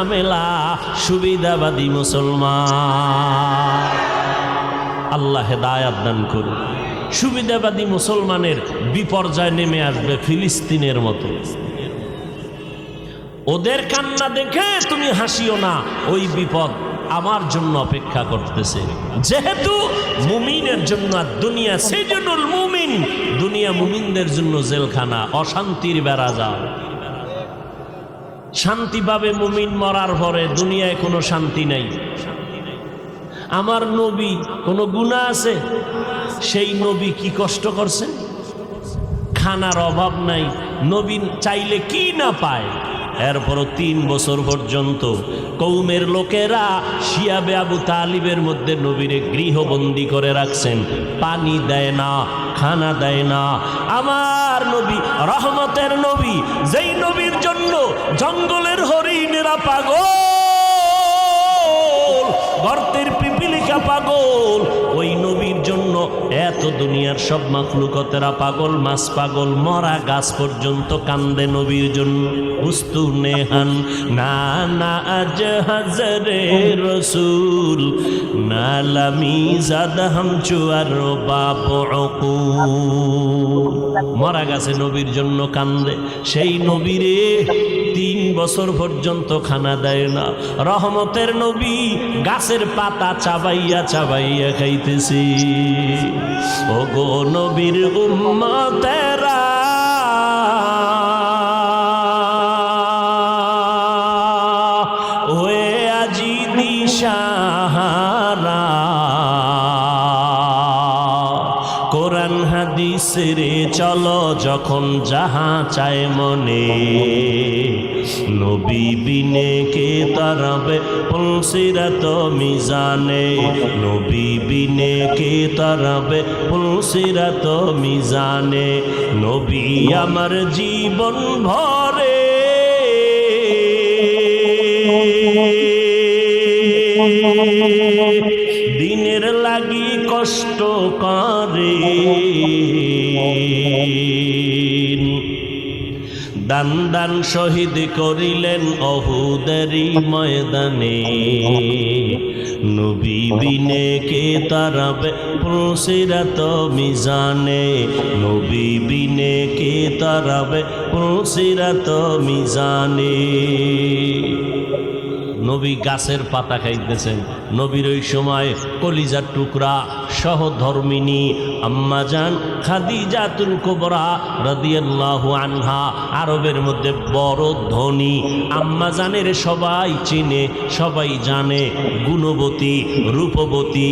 আমেলা সুবিধাবাদী মুসলমান। আল্লাহ হেদায়াত দান করুন। সুবিধাবাদী মুসলমানের বিপর্যয় নেমে আসবে ফিলিস্তিনের মতো। ওদের কান্না দেখে তুমি হাসিও না, ওই বিপদ আমার জন্য অপেক্ষা করতেছে। যেহেতু মুমিনের জন্য দুনিয়া সেই জন্য মুমিন, দুনিয়া মুমিনদের জন্য জেলখানা, অশান্তির বেড়া যাও। শান্তি পাবে মুমিন মরার পরে দুনিয়ায় কোনো শান্তি নাই। আমার নবী কোনো গুণা আছে? সেই নবী কি কষ্ট করছে? খানার অভাব নাই। নবীন চাইলে কি না পায়? এরপরও তিন বছর পর্যন্ত কৌমের লোকেরা শিয়াবে আবু তালিবের মধ্যে নবীরে গৃহবন্দী করে রাখছেন। পানি দেয় না, খানা দেয় না। আমার নবী, রহমতের নবী, যেই নবীর জন্য জঙ্গলের হরিণেরা পাগল, গর্তের পিপিলিকা পাগল, ওই নবীর জন্য এত দুনিয়ার সব মাখলুকতেরা পাগল, মাছ পাগল, মরা গাছ পর্যন্ত কান্দে নবীর জন্য উস্তু নেহান, না না, আজ হাজরে রসুল নালামি জাদ হাম চুয়ার বাপ মরা গাছে নবীর জন্য কান্দে, সেই নবীরে তিন বছর পর্যন্ত খানা দেয় না। রহমতের নবী গাছের পাতা চাবাইয়া চাবাইয়া খাইতেছি। ও গো নবীর উম্মতেরা কোরআন হাদিস রে চলো যখন যাহা চায় মনে। নবী বিনে কে তারাবে পুলসিরাত মিজানে। নবী বিনে কে তারাবে পুলসিরাত মিজানে। নবী আমার জীবন ভরে কষ্ট করে। দান দান শহীদ করিলেন অহুদারি ময়দানে। নবী বিনে কে তারাবে প্রসিরাত মিজানে। নবী বিনে কে তারাবে প্রসিরাত মিজানে। নবী গাছের পাতা খাইতেছেন। নবীর ওই সময় কলিজার টুকরা সহধর্মিনী আম্মাজান খাদিজাতুল কোবরা রাদিয়াল্লাহু আনহা, আরবের মধ্যে বড় ধনী। আম্মাজানের সবাই চিনে, সবাই জানে, গুণবতী, রূপবতী,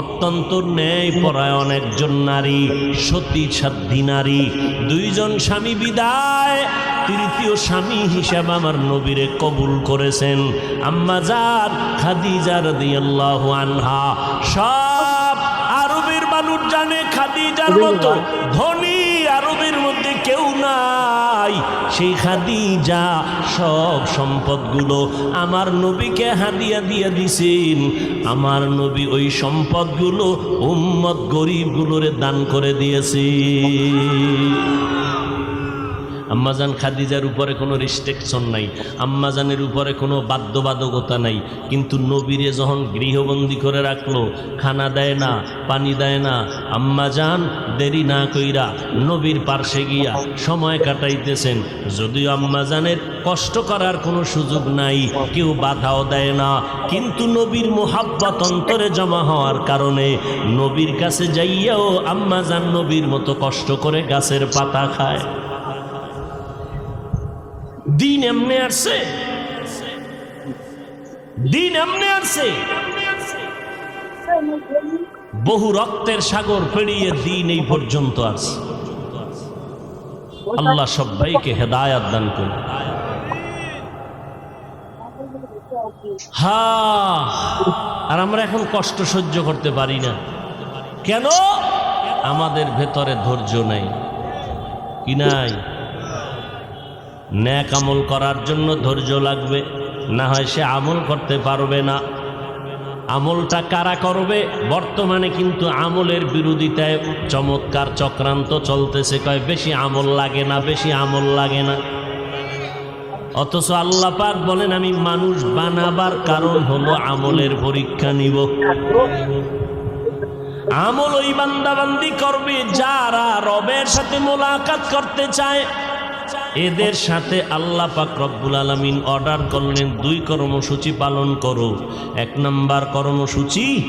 অত্যন্ত ন্যায় পরায়ণ একজন নারী সতী সাধ্যী নারী দুইজন স্বামী বিদায়, তৃতীয় স্বামী হিসাবে আমার নবীরে কবুল করেছেন। আম্মাজান খাদিজা রাদিয়াল্লাহু আনহা, সব খাদিজার মতো ধনী আরবের মধ্যে কেউ নাই। সেই খাদিজা সব সম্পদগুলো আমার নবীকে হাদিয়া দিয়ে দিছেন। আমার নবী ওই সম্পদগুলো উম্মত গরিবগুলোরে দান করে দিয়েছে। আম্মাজান খাদিজার উপরে কোনো রিস্ট্রিকশন নাই, আম্মাজানের উপরে কোনো বাধ্যবাধকতা নাই। কিন্তু নবীরে যখন গৃহবন্দী করে রাখল, খানা দেয় না, পানি দেয় না, আম্মাজান দেরি না কইরা নবীর পার্শ্বে গিয়া সময় কাটাইতেছেন। যদিও আম্মাজানের কষ্ট করার কোনো সুযোগ নাই, কেউ বাধাও দেয় না, কিন্তু নবীর মোহাব্বত অন্তরে জমা হওয়ার কারণে নবীর কাছে যাইয়াও আম্মাজান নবীর মতো কষ্ট করে গাছের পাতা খায়। দিন এমনি আসছে? দিন এমনি আসছে? বহু রক্তের সাগর পেরিয়ে দিন এই পর্যন্ত আসছে আল্লাহ সবাইকে হেদায়াত দান করুন। হা, আর আমরা এখন কষ্ট সহ্য করতে পারি না। কেন? আমাদের ভেতরে ধৈর্য নাই। কি নাই? ন্যাক আমল করার জন্য ধৈর্য লাগবে, না হয় সে আমল করতে পারবে না। আমলটা কারা করবে? বর্তমানে কিন্তু আমলের বিরোধিতায় চমৎকার চক্রান্ত চলতেছে। কয়, বেশি আমল লাগে না, বেশি আমল লাগে না। অথচ আল্লাহ পাক বলেন, আমি মানুষ বানাবার কারণ হলো আমলের পরীক্ষা নিব। আমল ওই বান্দাবান্দি করবে, যারা রবের সাথে মোলাকাত করতে চায়। এদের সাথে আল্লাহ পাক রব্বুল আলমিন অর্ডার করলেন দুই কর্মসূচি পালন করো। এক নম্বর কর্মসূচি,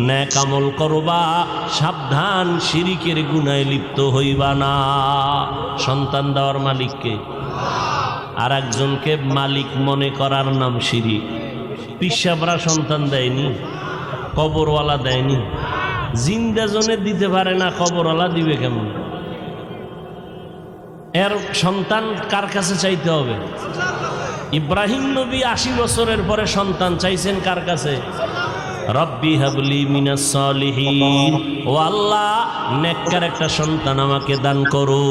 ন্যাক আমল করবা, সাবধান শিরিকের গুনায় লিপ্ত হইবা না। সন্তান দেওয়ার মালিককে। আর একজনকে মালিক মনে করার নাম শিরিক। পিসাবরা সন্তান দেয়নি, কবরওয়ালা দেয়নি। জিন্দাজনে দিতে পারে না, কবরওয়ালা দিবে কেমন? এর সন্তান কার কাছে চাইতে হবে? ইব্রাহিম নবী আশি বছরের পরে সন্তান চাইছেন কার কাছে? রব্বি হাবলি মিনাস ও আল্লাহ, নেককার একটা সন্তান আমাকে দান করো।